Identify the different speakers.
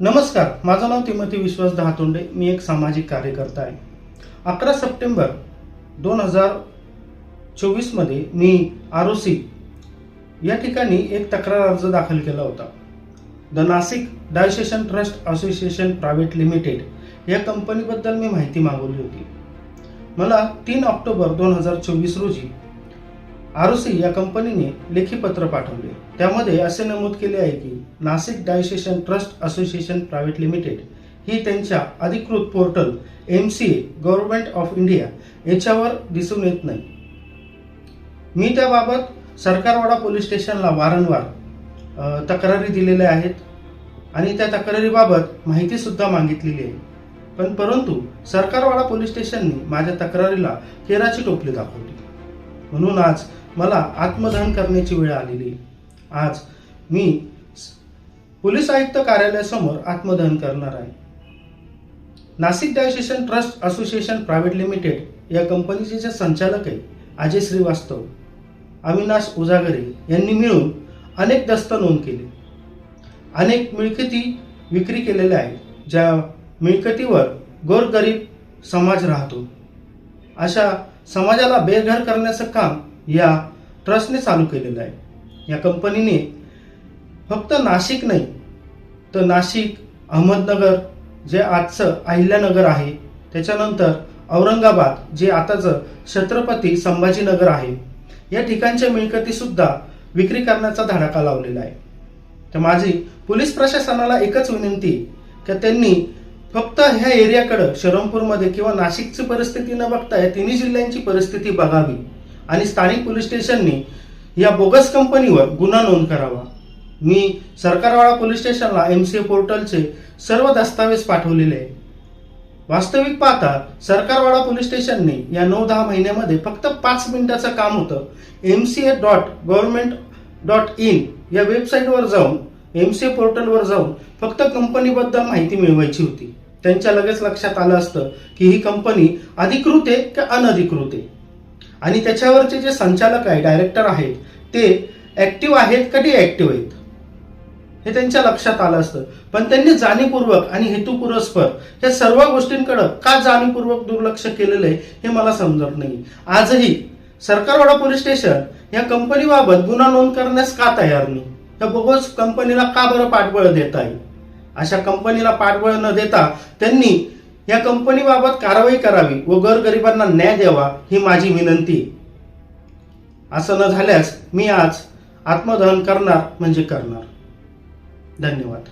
Speaker 1: नमस्कार माझं नाव तिमती विश्वास दहातोंडे मी एक सामाजिक कार्यकर्ता आहे. अकरा सप्टेंबर दोन हजार चोवीसमध्ये मी आरोसी या ठिकाणी एक तक्रार अर्ज दाखल केला होता. The Nashik diocesan trust association private limited या कंपनीबद्दल मी माहिती मागवली होती. मला तीन ऑक्टोबर दोन हजार चोवीस रोजी आरोसी या कंपनीने लेखी पत्र पाठवले. त्यामध्ये असे नमूद केले आहे की Nashik diocesan trust association private limited ही त्यांच्या अधिकृत portal M C A government of India याच्यावर दिसून येत नाही. मी त्याबाबत सरकारवाडा पोलीस स्टेशनला वारंवार तक्रारी दिलेल्या आहेत आणि त्या तक्रारीबाबत माहिती सुद्धा मागितलेली आहे. पण परंतु सरकारवाडा पोलीस स्टेशनने माझ्या तक्रारीला केराची टोपली दाखवली. म्हणून आज मला आत्मदान करण्याची वेळ आलेली. आज मी पोलीस आयुक्त कार्यालयासमोर आत्मदहन करणार आहे. Nashik diocesan trust association private limited या कंपनीचे जे संचालक आहे अजय श्रीवास्तव अविनाश उजागरे यांनी मिळून अनेक दस्त नोंद केले. अनेक मिळकती विक्री केलेल्या आहेत ज्या मिळकतीवर गोरगरीब समाज राहतो. अशा समाजाला बेघर करण्याचं काम या ट्रस्टने चालू केलेलं आहे. या कंपनीने फक्त नाशिक नाही तर नाशिक अहमदनगर जे आजचं अहिल्यानगर आहे त्याच्यानंतर औरंगाबाद जे आताचं छत्रपती संभाजीनगर आहे या ठिकाणच्या मिळकतीसुद्धा विक्री करण्याचा धडाका लावलेला आहे. तर माझी पोलीस प्रशासनाला एकच विनंती की त्यांनी फक्त ह्या एरियाकडं शरमपूरमध्ये किंवा नाशिकची परिस्थिती न बघता या तिन्ही जिल्ह्यांची परिस्थिती बघावी. आणि स्थानिक पोलीस स्टेशनने या बोगस कंपनीवर गुन्हा नोंद करावा. मी सरकारवाडा पोलीस स्टेशनला एम सी ए पोर्टलचे सर्व दस्तावेज पाठवलेले आहे वास्तविक पाहता सरकारवाडा पोलीस स्टेशनने या नऊ दहा महिन्यामध्ये फक्त पाच मिनिटाचं काम होतं. M C A dot government dot in या वेबसाईटवर जाऊन एम सी ए पोर्टलवर जाऊन फक्त कंपनीबद्दल माहिती मिळवायची होती. त्यांच्या लगेच लक्षात आलं असतं की ही कंपनी अधिकृत आहे का अनधिकृत आहे. आणि त्याच्यावरचे जे संचालक आहे डायरेक्टर आहेत ते ऍक्टिव्ह आहेत का डिॲक्टिव्ह आहेत? हे त्यांच्या लक्षात आलं असतं. पण त्यांनी जाणीवपूर्वक आणि हेतुपुरस्पर या सर्व गोष्टींकडे का जाणीवपूर्वक दुर्लक्ष केलेलं आहे हे मला समजत नाही. आजही सरकारवाडा पोलीस स्टेशन या कंपनीबाबत गुन्हा नोंद करण्यास का तयार नाही? या बोगस कंपनीला का बरं पाठबळ देत आहे? अशा कंपनीला पाठबळ न देता त्यांनी या कंपनीबाबत कारवाई करावी व गोरगरिबांना न्याय द्यावा ही माझी विनंती असं न झाल्यास मी आज आत्मदहन करणार म्हणजे करणार. धन्यवाद.